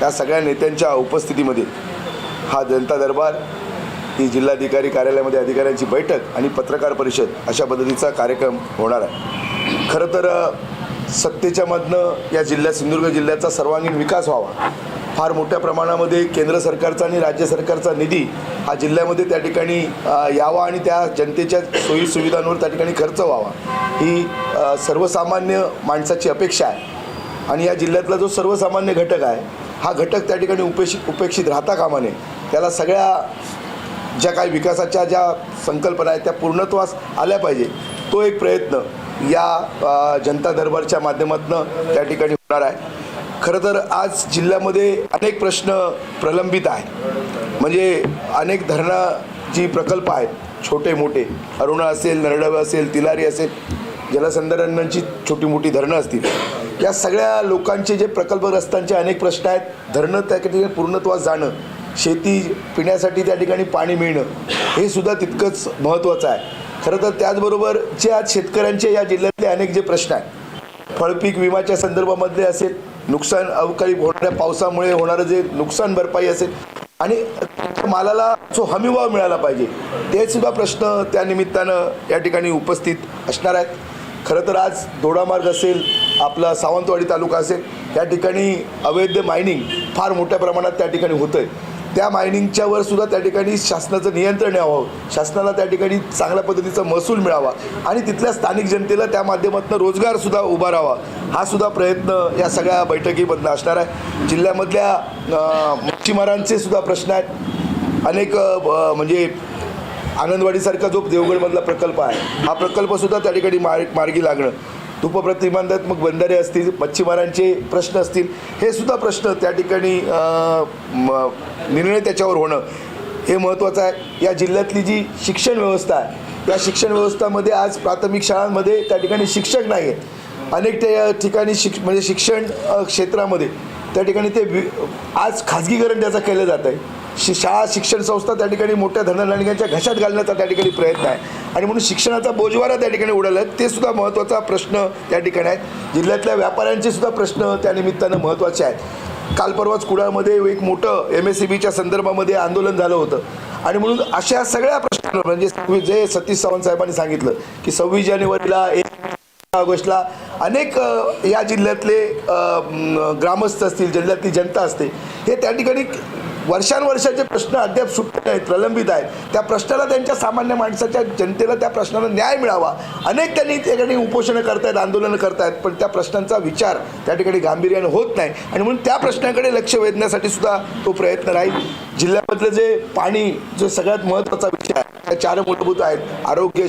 त्या सगळ्या नेत्यांच्या उपस्थितीमध्ये हा जनता दरबार ही जिल्हाधिकारी कार्यालयामध्ये अधिकाऱ्यांची बैठक आणि पत्रकार परिषद अशा पद्धतीचा कार्यक्रम होणार आहे. खरं तर अ, सत्तेच्या मधनं या जिल्ह्यात सिंधुदुर्ग जिल्ह्याचा सर्वांगीण विकास व्हावा. फार मोठ्या प्रमाणामध्ये केंद्र सरकारचा आणि राज्य सरकारचा निधी हा जिल्ह्यामध्ये त्या ठिकाणी यावा आणि त्या जनतेच्या सोयीसुविधांवर त्या ठिकाणी खर्च व्हावा. ही सर्वसामान्य माणसाची अपेक्षा आहे. आणि या जिल्ह्यातला जो सर्वसामान्य घटक आहे हा घटक त्या ठिकाणी उपेक्षित उपेक्षित राहता कामा नये त्याला सगळ्या ज्या काही विकासाच्या ज्या संकल्पना आहेत त्या पूर्णत्वास आल्या पाहिजे. तो एक प्रयत्न या जनता दरबारच्या माध्यमातून त्या ठिकाणी होणार आहे. खरं तर आज जिल्ह्यामध्ये अनेक प्रश्न प्रलंबित आहेत. म्हणजे अनेक धरणं जी प्रकल्प आहेत छोटे मोठे अरुणा असेल नरडवे असेल तिलारी असेल जलसंधारणांची छोटी मोठी धरणं असतील. या सगळ्या लोकांचे जे प्रकल्पग्रस्तांचे अनेक प्रश्न आहेत धरणं त्या ठिकाणी पूर्णत्वास जाणं शेती पिण्यासाठी त्या ठिकाणी पाणी मिळणं हे सुद्धा तितकंच महत्त्वाचं आहे. खरं तर त्याचबरोबर जे आज शेतकऱ्यांचे या जिल्ह्यातले अनेक जे प्रश्न आहेत फळपीक विमाच्या संदर्भामधले असेल नुकसान अवकाळी होणाऱ्या पावसामुळे होणारं जे नुकसान भरपाई असेल आणि मालाला जो हमीभाव मिळाला पाहिजे ते सुद्धा प्रश्न त्या निमित्तानं या ठिकाणी उपस्थित असणार आहेत. खरं तर आज दोडामार्ग असेल आपला सावंतवाडी तालुका असेल या ठिकाणी अवैध मायनिंग फार मोठ्या प्रमाणात त्या ठिकाणी होतं आहे त्या मायनिंगच्यावर सुद्धा त्या ठिकाणी शासनाचं नियंत्रण यावं. शासनाला त्या ठिकाणी चांगल्या पद्धतीचा महसूल मिळावा. आणि तिथल्या स्थानिक जनतेला त्या माध्यमातून रोजगारसुद्धा उभारावा हा सुद्धा प्रयत्न या सगळ्या बैठकीमधनं असणार आहे. जिल्ह्यामधल्या मच्छीमारांचे सुद्धा प्रश्न आहेत. अनेक म्हणजे आनंदवाडीसारखा जो देवगडमधला प्रकल्प आहे हा प्रकल्पसुद्धा त्या ठिकाणी मार्ग मार्गी लागणं. धूपप्रतिबंधात्मक बंधारे असतील मच्छीमारांचे प्रश्न असतील हे सुद्धा प्रश्न त्या ठिकाणी निर्णय त्याच्यावर होणं हे महत्त्वाचं आहे. या जिल्ह्यातली जी शिक्षण व्यवस्था आहे या शिक्षण व्यवस्थामध्ये आज प्राथमिक शाळांमध्ये त्या ठिकाणी शिक्षक नाही आहेत. अनेक त्या ठिकाणी शिक म्हणजे शिक्षण क्षेत्रामध्ये त्या ठिकाणी ते वि आज खाजगीकरण त्याचं केलं जातं आहे शि शाळा शिक्षण संस्था त्या ठिकाणी मोठ्या धनधानग्यांच्या घशात घालण्याचा त्या ठिकाणी प्रयत्न आहे. आणि म्हणून शिक्षणाचा बोजवारा त्या ठिकाणी उडाला आहे ते सुद्धा महत्त्वाचा प्रश्न त्या ठिकाणी आहेत. जिल्ह्यातल्या व्यापाऱ्यांचे सुद्धा प्रश्न त्या निमित्तानं महत्त्वाचे आहेत. काल परवाच कुडाळमध्ये एक मोठं एम एस सी बीच्या संदर्भामध्ये आंदोलन झालं होतं. आणि म्हणून अशा सगळ्या प्रश्नांवर म्हणजे जे सतीश सावंत साहेबांनी सांगितलं की सव्वीस जानेवारीला एक ऑगस्टला अनेक या जिल्ह्यातले ग्रामस्थ असतील जिल्ह्यातली जनता असते हे त्या ठिकाणी वर्षानुवर्षाचे प्रश्न अद्याप सुटले आहेत प्रलंबित आहेत. त्या प्रश्नाला त्यांच्या सामान्य माणसाच्या जनतेला त्या प्रश्नाला न्याय मिळावा. अनेक त्यांनी त्या ठिकाणी उपोषणं करतायत आंदोलनं करतायत पण त्या प्रश्नांचा विचार त्या ठिकाणी गांभीर्याने होत नाही. आणि म्हणून त्या प्रश्नाकडे लक्ष वेधण्यासाठी सुद्धा तो प्रयत्न राहील. जिल्ह्यामधलं जे पाणी जो सगळ्यात महत्त्वाचा विषय आहे त्या चार मूलभूत आहेत. आरोग्य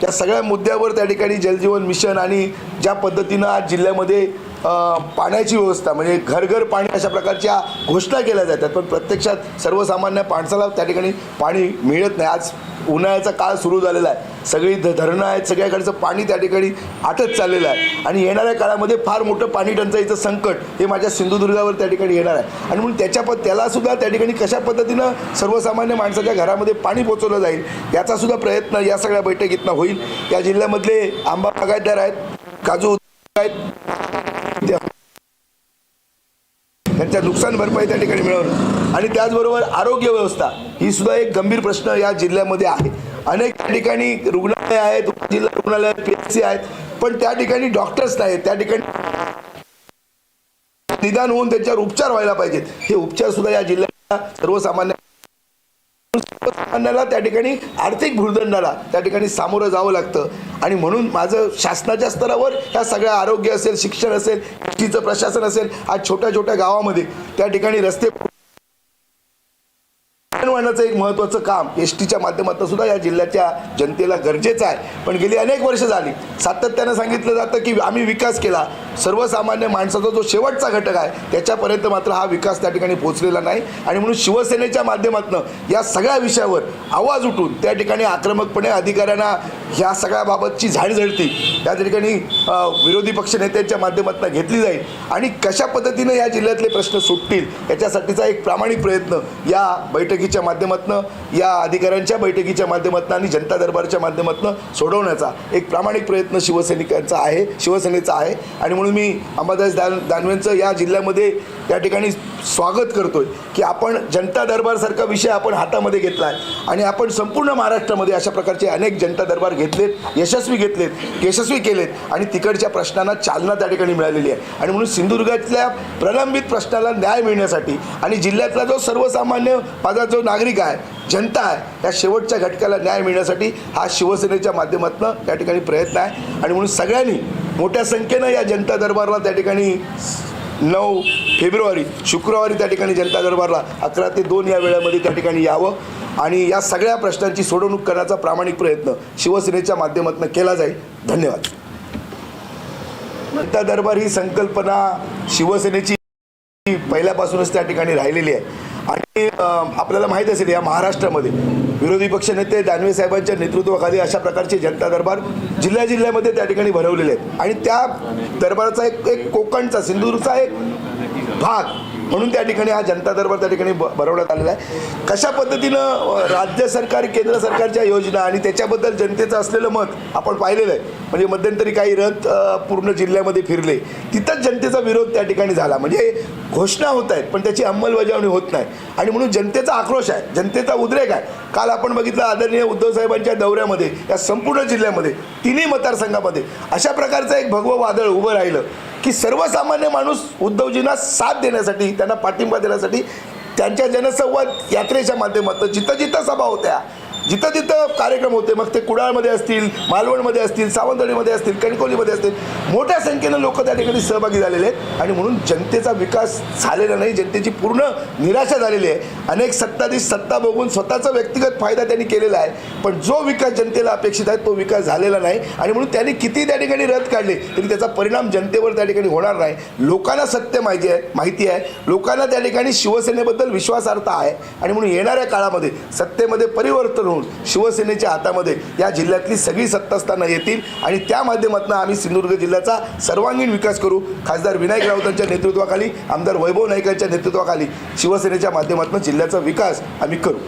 त्या सगळ्या मुद्द्यावर त्या ठिकाणी जलजीवन मिशन आणि ज्या पद्धतीनं आज जिल्ह्यामध्ये पाण्याची व्यवस्था म्हणजे घरघर पाणी अशा प्रकारच्या घोषणा केल्या जातात पण प्रत्यक्षात सर्वसामान्य माणसाला त्या ठिकाणी पाणी मिळत नाही. आज उन्हाळ्याचा काळ सुरू झालेला आहे. सगळी ध धरणं आहेत सगळ्याकडचं पाणी त्या ठिकाणी आटत चाललेलं आहे. आणि येणाऱ्या काळामध्ये फार मोठं पाणी टंचाईचं संकट हे माझ्या सिंधुदुर्गावर त्या ठिकाणी येणार आहे. आणि म्हणून त्याच्या प त्यालासुद्धा त्या ठिकाणी कशा पद्धतीनं सर्वसामान्य माणसाच्या घरामध्ये पाणी पोचवलं जाईल याचासुद्धा प्रयत्न या सगळ्या बैठकीतनं होईल. या जिल्ह्यामधले आंबा बागायतदार आहेत काजू आहेत त्या- त्यांच्या नुकसान भरपाई त्या ठिकाणी मिळवणं आणि त्याचबरोबर आरोग्य व्यवस्था ही सुद्धा एक गंभीर प्रश्न या जिल्ह्यामध्ये आहे. अनेक त्या ठिकाणी रुग्णालय आहेत जिल्हा रुग्णालय पी एच सी आहेत पण त्या ठिकाणी डॉक्टर्स नाहीत. त्या ठिकाणी निदान होऊन त्यांच्यावर उपचार व्हायला पाहिजेत. हे उपचार सुद्धा या जिल्ह्याला सर्वसामान्य त्या ठिकाणी आर्थिक भूर्दंडाला त्या ठिकाणी सामोरं जावं लागतं. आणि म्हणून माझं शासनाच्या स्तरावर ह्या सगळ्या आरोग्य असेल शिक्षण असेल तिचं प्रशासन असेल आज छोट्या छोट्या गावामध्ये त्या ठिकाणी रस्ते एक महत्त्वाचं काम एस टीच्या माध्यमातून सुद्धा या जिल्ह्याच्या जनतेला गरजेचं आहे. पण गेली अनेक वर्ष झाली. सातत्यानं सांगितलं जातं की आम्ही विकास केला. सर्वसामान्य माणसाचा जो शेवटचा घटक आहे त्याच्यापर्यंत मात्र हा विकास त्या ठिकाणी पोहोचलेला नाही. आणि म्हणून शिवसेनेच्या माध्यमातून या सगळ्या विषयावर आवाज उठून त्या ठिकाणी आक्रमकपणे अधिकाऱ्यांना ह्या सगळ्याबाबतची झाडझडती त्या ठिकाणी विरोधी पक्ष नेत्यांच्या माध्यमातून घेतली जाईल. आणि कशा पद्धतीनं या जिल्ह्यातले प्रश्न सुटतील याच्यासाठीचा एक प्रामाणिक प्रयत्न या बैठकीच्या माध्यमातून या अधिकाऱ्यांच्या बैठकीच्या माध्यमातून आणि जनता दरबारच्या माध्यमातून सोडवण्याचा एक प्रामाणिक प्रयत्न शिवसैनिकांचा आहे शिवसेनेचा आहे. आणि म्हणून मी अंबादास दान दानवेंचं या जिल्ह्यामध्ये त्या ठिकाणी स्वागत करतो आहे की आपण जनता दरबारसारखा विषय आपण हातामध्ये घेतला आहे. आणि आपण संपूर्ण महाराष्ट्रामध्ये अशा प्रकारचे अनेक जनता दरबार घेतलेत यशस्वी घेतलेत यशस्वी केलेत आणि तिकडच्या प्रश्नांना चालना त्या ठिकाणी मिळालेली आहे. आणि म्हणून सिंधुदुर्गातल्या प्रलंबित प्रश्नाला न्याय मिळण्यासाठी आणि जिल्ह्यातला जो सर्वसामान्य माझा जो नागरिक आहे जनता आहे या शेवटच्या घटकाला न्याय मिळण्यासाठी हा शिवसेनेच्या माध्यमातून त्या ठिकाणी प्रयत्न आहे. आणि म्हणून सगळ्यांनी मोठ्या संख्येनं या जनता दरबारला त्या ठिकाणी नऊ फेब्रुवारी शुक्रवारी त्या ठिकाणी जनता दरबारला अकरा ते दोन या वेळेमध्ये त्या ठिकाणी यावं आणि या सगळ्या प्रश्नांची सोडवणूक करण्याचा प्रामाणिक प्रयत्न शिवसेनेच्या माध्यमातून केला जाईल. धन्यवाद. जनता दरबार ही संकल्पना शिवसेनेची पहिल्यापासूनच त्या ठिकाणी राहिलेली आहे. आणि आपल्याला माहीत असेल या महाराष्ट्रामध्ये विरोधी पक्षनेते दानवे साहेबांच्या नेतृत्वाखाली अशा प्रकारचे जनता दरबार जिल्ह्या जिल्ह्यामध्ये त्या ठिकाणी भरवलेले आहेत. आणि त्या दरबाराचा एक एक कोकणचा सिंधुदुर्गचा एक भाग म्हणून त्या ठिकाणी हा जनता दरबार त्या ठिकाणी ब- भरवण्यात आलेला आहे. कशा पद्धतीनं राज्य सरकार केंद्र सरकारच्या योजना आणि त्याच्याबद्दल जनतेचं असलेलं मत आपण पाहिलेलं आहे. म्हणजे मध्यंतरी काही रथ पूर्ण जिल्ह्यामध्ये फिरले. तिथंच जनतेचा विरोध त्या ठिकाणी झाला. म्हणजे घोषणा होत आहेत पण त्याची अंमलबजावणी होत नाही. आणि म्हणून जनतेचा आक्रोश आहे जनतेचा उद्रेक आहे. काल आपण बघितलं आदरणीय उद्धव साहेबांच्या दौऱ्यामध्ये या संपूर्ण जिल्ह्यामध्ये तिन्ही मतदारसंघामध्ये अशा प्रकारचं एक भगवं वादळ उभं राहिलं. की सर्वसामान्य माणूस उद्धवजींना साथ देण्यासाठी त्यांना पाठिंबा देण्यासाठी त्यांच्या जनसंवाद यात्रेच्या माध्यमातून जिथं जिथं सभा होत्या जिथं जिथं कार्यक्रम होते मग ते कुडाळमध्ये असतील मालवणमध्ये असतील सावंतवाडीमध्ये असतील कणकवलीमध्ये असतील मोठ्या संख्येनं लोक त्या ठिकाणी सहभागी झालेले आहेत. आणि म्हणून जनतेचा विकास झालेला नाही जनतेची पूर्ण निराशा झालेली आहे. अनेक सत्ताधीश सत्ता बघून स्वतःचा व्यक्तिगत फायदा त्यांनी केलेला आहे. पण जो विकास जनतेला अपेक्षित आहे तो विकास झालेला नाही. आणि म्हणून त्यांनी किती त्या ठिकाणी रद्द काढले तरी त्याचा परिणाम जनतेवर त्या ठिकाणी होणार नाही. लोकांना सत्य माहिती आहे माहिती आहे. लोकांना त्या ठिकाणी शिवसेनेबद्दल विश्वासार्हता आहे. आणि म्हणून येणाऱ्या काळामध्ये सत्तेमध्ये परिवर्तन होऊन शिवसेनेच्या हातामध्ये या जिल्ह्यातली सगळी सत्तास्थानं येतील आणि त्या माध्यमातून आम्ही सिंधुदुर्ग जिल्ह्याचा सर्वांगीण विकास करू. खासदार विनायक राऊतांच्या नेतृत्वाखाली आमदार वैभव नाईकांच्या नेतृत्वाखाली शिवसेनेच्या माध्यमातून जिल्ह्याचा विकास आम्ही करू.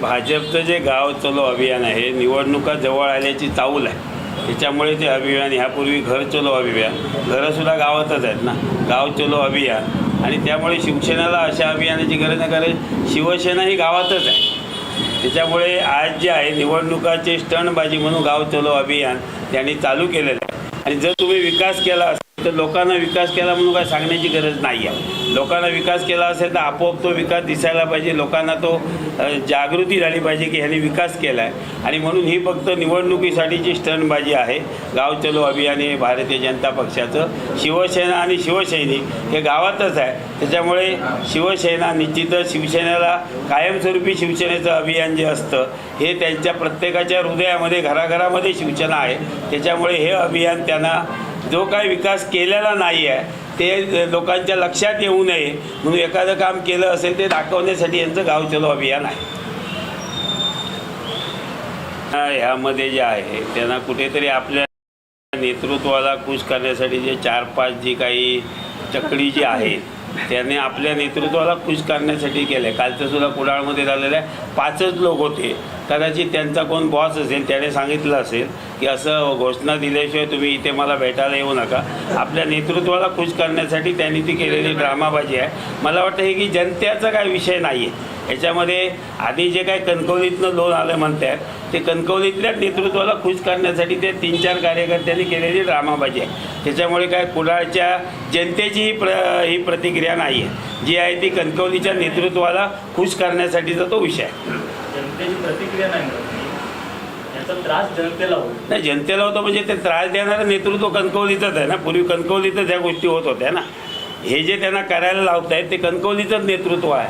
भाजपचं जे गाव चलो अभियान आहे निवडणुका जवळ आल्याची चाऊल आहे. त्याच्यामुळे ते अभियान ह्यापूर्वी घर चलो अभियान घरंसुद्धा गावातच आहेत ना. गाव चलो अभियान. आणि त्यामुळे शिवसेनेला अशा अभियानाची गरज नाही कारण शिवसेना ही गावातच आहे. त्याच्यामुळे आज जे आहे निवडणुकाचे स्टंटबाजी म्हणून गाव चलो अभियान त्यांनी चालू केलेलं आहे. आणि जर तुम्ही विकास केला असेल तर लोकांना विकास केला म्हणून काय सांगण्याची गरज नाही आहे. लोकांना विकास केला असेल तर आपोआप तो विकास दिसायला पाहिजे. लोकांना तो जागृती झाली पाहिजे की ह्याने विकास केला आहे आणि म्हणून ही फक्त निवडणुकीसाठीची स्टनबाजी आहे गाव चलो अभियान हे भारतीय जनता पक्षाचं शिवसेना आणि शिवसैनिक हे गावातच आहे. त्याच्यामुळे शिवसेना निश्चितच शिवसेनेला कायमस्वरूपी शिवसेनेचं अभियान जे असतं हे त्यांच्या प्रत्येकाच्या हृदयामध्ये घराघरामध्ये शिवसेना आहे. त्याच्यामुळे हे अभियान त्यांना जो काही विकास केलेला नाही आहे ते लोकांच्या लक्षात येऊ नये. म्हणून एखादं काम केलं असेल ते दाखवण्यासाठी यांचं गाव चलो अभियान आहे. हा, ह्यामध्ये जे आहे त्यांना कुठेतरी आपल्या नेतृत्वाला खुश करण्यासाठी जे चार पाच जी काही चकडी जी आहेत त्याने आपल्या नेतृत्वाला खुश करण्यासाठी केलं कालचं सुद्धा कुडाळमध्ये झालेलं आहे. पाचच लोक होते. कदाचित त्यांचा कोण बॉस असेल त्याने सांगितलं असेल की असं घोषणा दिल्याशिवाय तुम्ही इथे मला भेटायला येऊ नका. आपल्या नेतृत्वाला खुश करण्यासाठी त्यांनी ती केलेली ड्रामाबाजी आहे. मला वाटतं हे की जनतेचा काय विषय नाही आहे याच्यामध्ये आधी जे काही कणकवलीतनं लोन आलं म्हणतात ते कणकवलीतल्या नेतृत्वाला खुश करण्यासाठी ते तीन चार कार्यकर्त्यांनी केलेली ड्रामाबाजी आहे. त्याच्यामुळे काय कुडाळच्या जनतेची ही प्र ही प्रतिक्रिया नाही आहे जी आहे ती कणकवलीच्या नेतृत्वाला खुश करण्यासाठीचा तो विषय आहे. जनतेची प्रतिक्रिया नाही मिळत. याचा त्रास जनतेला होतो. नाही जनतेला होतं म्हणजे ते त्रास देणारं नेतृत्व कणकवलीचंच आहे ना. पूर्वी कणकवलीतच ह्या गोष्टी होत होत्या ना. हे जे त्यांना करायला लावत आहेत ते कणकवलीचंच नेतृत्व आहे.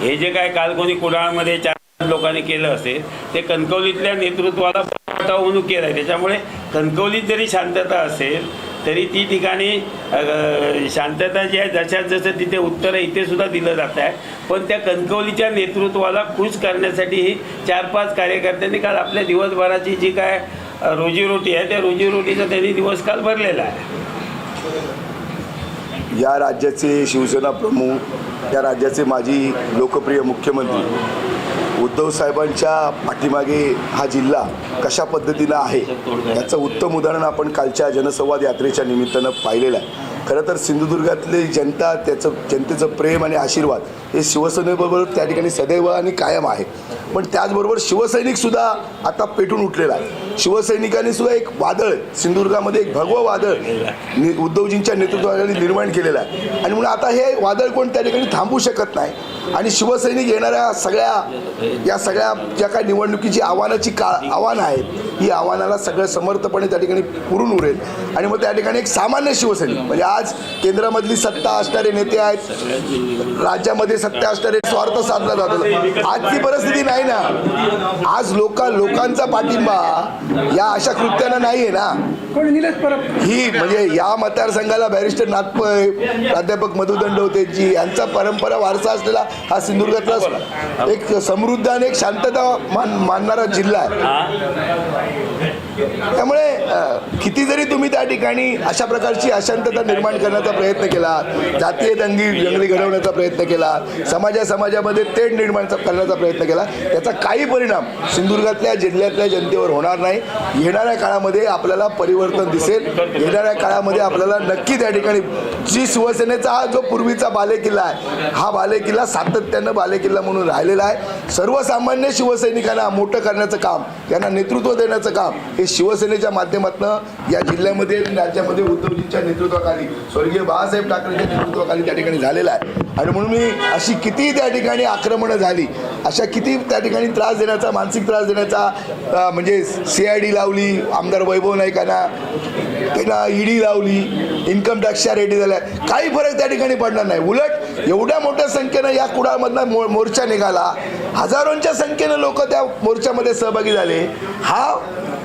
हे जे काय काल कोणी कुडाळमध्ये चार लोकांनी केलं असेल ते कणकवलीतल्या नेतृत्वाला म्हणून केलं आहे त्याच्यामुळे कणकवलीत जरी शांतता असेल तरी ती ठिकाणी शांतता जी आहे जशा जसं तिथे उत्तरं इथे सुद्धा दिलं जात आहे. पण त्या कणकवलीच्या नेतृत्वाला खुश करण्यासाठी ही चार पाच कार्यकर्त्यांनी काल आपल्या दिवसभराची जी काय रोजीरोटी आहे त्या रोजीरोटीचा त्यांनी दिवस काल भरलेला आहे. या राज्याचे शिवसेना प्रमुख या राज्याचे माजी लोकप्रिय मुख्यमंत्री उद्धव साहेबांच्या पाठीमागे हा जिल्हा कशा पद्धतीनं आहे याचं उत्तम उदाहरण आपण कालच्या जनसंवाद यात्रेच्या निमित्तानं पाहिलेलं आहे. खरं तर सिंधुदुर्गातली जनता त्याचं जनतेचं प्रेम आणि आशीर्वाद हे शिवसेनेबरोबर त्या ठिकाणी सदैव आणि कायम आहे. पण त्याचबरोबर शिवसैनिकसुद्धा आता पेटून उठलेला आहे. शिवसैनिकांनी सुद्धा एक वादळ सिंधुदुर्गामध्ये एक भगवं वादळ नि उद्धवजींच्या नेतृत्वाखाली निर्माण केलेलं आहे. आणि म्हणून आता हे वादळ कोण त्या ठिकाणी थांबू शकत नाही. आणि शिवसैनिक येणाऱ्या सगळ्या या सगळ्या ज्या काही निवडणुकीची आव्हानाची का आव्हानं आहेत ही आव्हानाला सगळं समर्थपणे त्या ठिकाणी पुरून उरेल. आणि मग त्या ठिकाणी एक सामान्य शिवसैनिक म्हणजे आज केंद्रामधली सत्ता असणारे नेते आहेत राज्यामध्ये सत्ता असणारे स्वार्थ साधला जातो. आजची परिस्थिती नाही ना? आज लोक लोकांचा पाठिंबा या अशा कृत्यानं नाही आहे ना ही म्हणजे या मतदारसंघाला बॅरिस्टर नाथपै प्राध्यापक मधुदंड होते जी यांचा परंपरा वारसा असलेला हा सिंधुदुर्गातला एक समृद्ध आणि एक शांतता मान मानणारा जिल्हा आहे. त्यामुळे किती जरी तुम्ही त्या ठिकाणी अशा प्रकारची अशांतता निर्माण करण्याचा प्रयत्न केला जातीय दंगी जंगली घडवण्याचा प्रयत्न केला समाजा समाजामध्ये तेढ निर्माण करण्याचा प्रयत्न केला त्याचा काही परिणाम सिंधुदुर्गातल्या जिल्ह्यातल्या जनतेवर होणार नाही. येणाऱ्या काळामध्ये आपल्याला परिवर्तन दिसेल. येणाऱ्या काळामध्ये आपल्याला नक्की त्या ठिकाणी जी शिवसेनेचा हा जो पूर्वीचा बालेकिल्ला आहे हा बालेकिल्ला सातत्यानं बालेकिल्ला म्हणून राहिलेला आहे. सर्वसामान्य शिवसैनिकांना मोठं करण्याचं काम यांना नेतृत्व देण्याचं काम हे शिवसेनेच्या माध्यमातून या जिल्ह्यामध्ये राज्यामध्ये उद्धवजींच्या नेतृत्वाखाली स्वर्गीय बाळासाहेब ठाकरेंच्या नेतृत्वाखाली त्या ठिकाणी झालेला आहे. आणि म्हणून मी अशी किती त्या ठिकाणी आक्रमणं झाली अशा किती त्या ठिकाणी त्रास देण्याचा मानसिक त्रास देण्याचा म्हणजे सी आय डी लावली आमदार वैभव नाईकांना त्यांना ईडी लावली इन्कम टॅक्सच्या रेडी झाल्या. काही फरक त्या ठिकाणी पडणार नाही. उलट एवढ्या मोठ्या संख्येनं या कुडाळमधला मो मोर्चा निघाला. हजारोंच्या संख्येनं लोक त्या मोर्चामध्ये सहभागी झाले. हा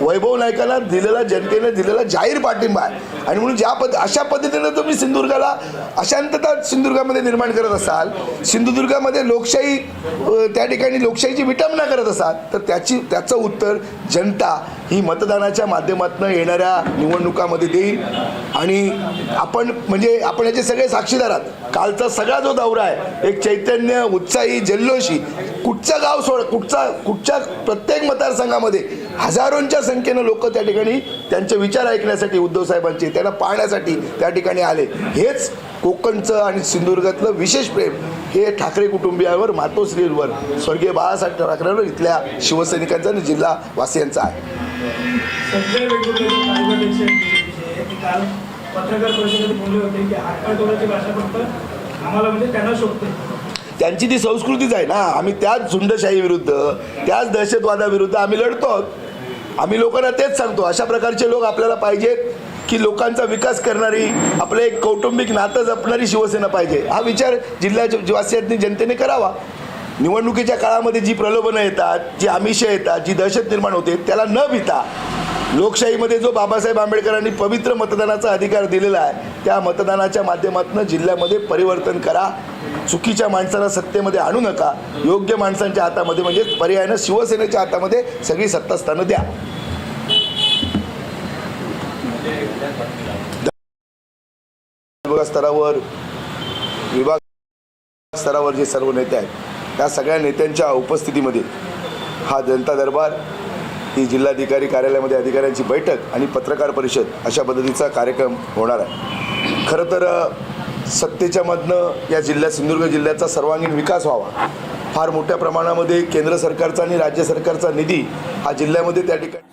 वैभव नायकाला दिलेला जनतेने दिलेला जाहीर पाठिंबा आहे. आणि म्हणून ज्या पद अशा पद्धतीनं तुम्ही सिंधुदुर्गाला अशांतता सिंधुदुर्गामध्ये निर्माण करत असाल सिंधुदुर्गामध्ये लोकशाही त्या ठिकाणी लोकशाहीची विटंबना करत असाल तर त्याची त्याचं उत्तर जनता ही मतदानाच्या माध्यमातून येणाऱ्या निवडणुकामध्ये देईल आणि आपण म्हणजे आपण याचे सगळे साक्षीदार आहात. कालचा सगळा जो दौरा आहे एक चैतन्य उत्साही जल्लोषी कुठचं गाव सोड कुठचा कुठच्या प्रत्येक मतदारसंघामध्ये हजारोंच्या संख्येनं लोक त्या ठिकाणी त्यांचे विचार ऐकण्यासाठी उद्धव साहेबांचे त्यांना पाहण्यासाठी त्या ठिकाणी आले. हेच कोकणचं आणि सिंधुदुर्गातलं विशेष प्रेम हे ठाकरे कुटुंबियांवर मातोश्रीवर स्वर्गीय बाळासाहेब ठाकरेंवर इथल्या शिवसैनिकांचं आणि जिल्हा वासियांचा आहे पत्रकार परिषदेत बोलले होते की हातपाय भाषा फक्त आम्हाला म्हणजे त्यांना त्यांची ती संस्कृतीच आहे ना. आम्ही त्याच झुंडशाही विरुद्ध त्याच दहशतवादाविरुद्ध आम्ही लढतो. आम्ही लोकांना तेच सांगतो. अशा प्रकारचे लोक आपल्याला पाहिजेत. की लोकांचा विकास करणारी आपलं एक कौटुंबिक नातं जपणारी शिवसेना पाहिजे. हा विचार जिल्ह्याच्या वासियांनी जनतेने करावा. निवडणुकीच्या काळामध्ये जी प्रलोभनं येतात जी आमिषं येतात जी दहशत निर्माण होते त्याला न भिता लोकशाहीमध्ये जो बाबासाहेब आंबेडकरांनी पवित्र मतदानाचा अधिकार दिलेला आहे त्या मतदानाच्या माध्यमातून जिल्ह्यामध्ये परिवर्तन करा. चुकीच्या माणसाला सत्तेमध्ये आणू नका. योग्य माणसांच्या हातामध्ये म्हणजे पर्यायानं शिवसेनेच्या हातामध्ये सगळी सत्तास्थानं द्या. विभाग स्तरावर विभाग स्तरावर जे सर्व नेते आहेत त्या सगळ्या नेत्यांच्या उपस्थितीमध्ये हा जनता दरबार ही जिल्हाधिकारी कार्यालयामध्ये अधिकाऱ्यांची बैठक आणि पत्रकार परिषद अशा पद्धतीचा कार्यक्रम होणार आहे. खरं तर सत्तेच्यामधनं सत्तेच्या मधनं या जिल्ह्यात सिंधुदुर्ग जिल्ह्याचा सर्वांगीण विकास व्हावा. फार मोठ्या प्रमाणामध्ये केंद्र सरकारचा आणि राज्य सरकारचा निधी हा जिल्ह्यामध्ये त्या ठिकाणी